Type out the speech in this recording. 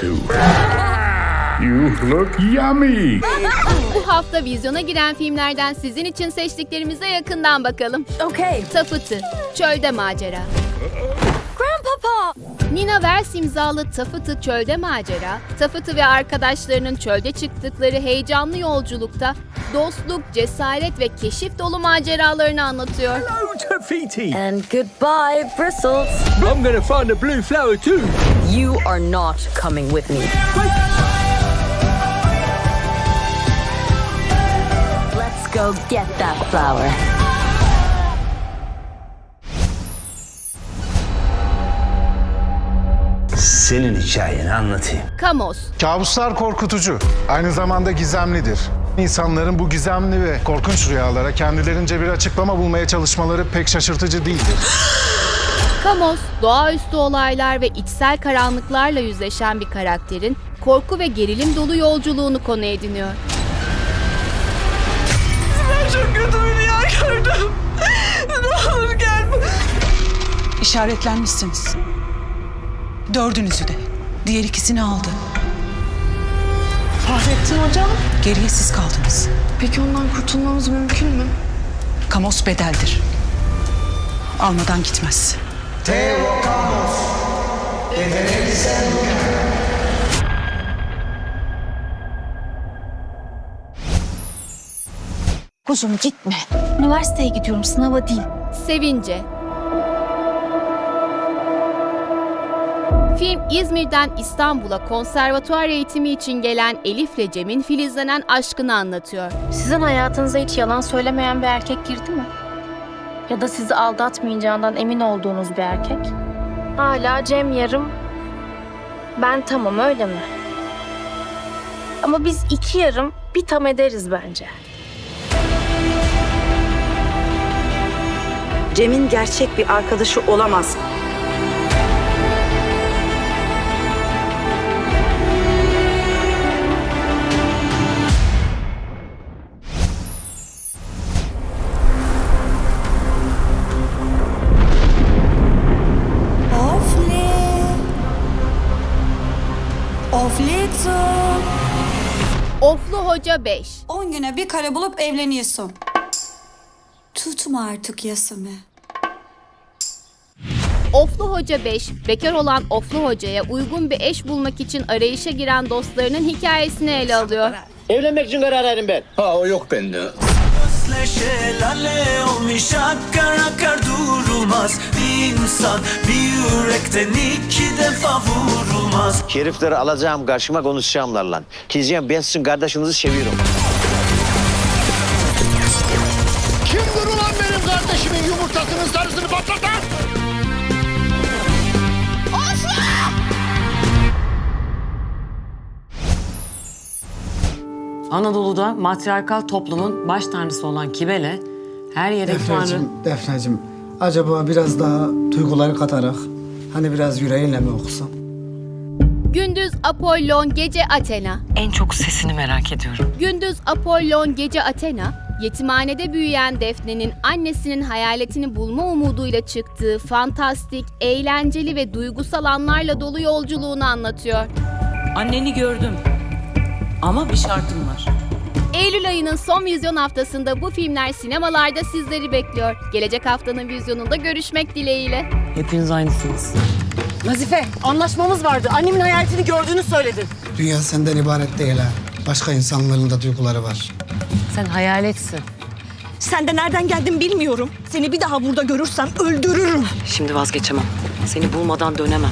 too. You look yummy. Bu hafta vizyona giren filmlerden sizin için seçtiklerimize yakından bakalım. Okay. Tafıtı, Çölde Macera. Nina Vers imzalı Tafıtı Çölde Macera, Tafıtı ve arkadaşlarının çölde çıktıkları heyecanlı yolculukta dostluk, cesaret ve keşif dolu maceralarını anlatıyor. Hello, Tafiti. And goodbye, Bristles. I'm gonna find a blue flower too. You are not coming with me. Let's go get that flower. Senin hikayeni anlatayım. Kamos, Kabuslar korkutucu, aynı zamanda gizemlidir. İnsanların bu gizemli ve korkunç rüyalara kendilerince bir açıklama bulmaya çalışmaları pek şaşırtıcı değildir. Kamos, doğaüstü olaylar ve içsel karanlıklarla yüzleşen bir karakterin korku ve gerilim dolu yolculuğunu konu ediniyor. İşaretlenmişsiniz. Dördünüzü de. Diğer ikisini aldı. Fahrettin hocam. Geriye siz kaldınız. Peki ondan kurtulmamız mümkün mü? Kamos bedeldir. Almadan gitmez. Kuzum gitme. Üniversiteye gidiyorum sınava değil. Sevince Film İzmir'den İstanbul'a konservatuar eğitimi için gelen Elif'le Cem'in filizlenen aşkını anlatıyor. Sizin hayatınıza hiç yalan söylemeyen bir erkek girdi mi? Ya da sizi aldatmayacağından emin olduğunuz bir erkek? Hala Cem yarım, ben tamam öyle mi? Ama biz iki yarım bir tam ederiz bence. Cem'in gerçek bir arkadaşı olamaz. Oflu Hoca 5 10 güne bir kare bulup evleniyorsun. Tutma artık yasımı. Oflu Hoca 5, bekar olan Oflu Hoca'ya uygun bir eş bulmak için arayışa giren dostlarının hikayesini ele alıyor. Evlenmek için karar verdim ben. Ha o yok bende. Şelale olmuş akar akar durulmaz Bir insan bir yürekten iki defa vurulmaz Herifleri alacağım karşıma konuşacağımlar lan. Diyeceğim ben sizin kardeşinizi seviyorum. Kimdir ulan benim kardeşimin yumurtasının sarısını patlatan? Anadolu'da matriarkal toplumun baş tanrısı olan Kibele her yere tanrı... Defneciğim, Defneciğim. Acaba biraz daha duyguları katarak hani biraz yüreğinle mi okusan? Gündüz Apollon, gece Athena. En çok sesini merak ediyorum. Gündüz Apollon, gece Athena, yetimhanede büyüyen Defne'nin annesinin hayaletini bulma umuduyla çıktığı fantastik, eğlenceli ve duygusal anlarla dolu yolculuğunu anlatıyor. Anneni gördüm. Ama bir şartım var. Eylül ayının son vizyon haftasında bu filmler sinemalarda sizleri bekliyor. Gelecek haftanın vizyonunda görüşmek dileğiyle. Hepiniz aynısınız. Nazife, anlaşmamız vardı. Annemin hayaletini gördüğünü söyledin. Dünya senden ibaret değil ha. Başka insanların da duyguları var. Sen hayaletsin. Sen de nereden geldin bilmiyorum. Seni bir daha burada görürsem öldürürüm. Şimdi vazgeçemem. Seni bulmadan dönemem.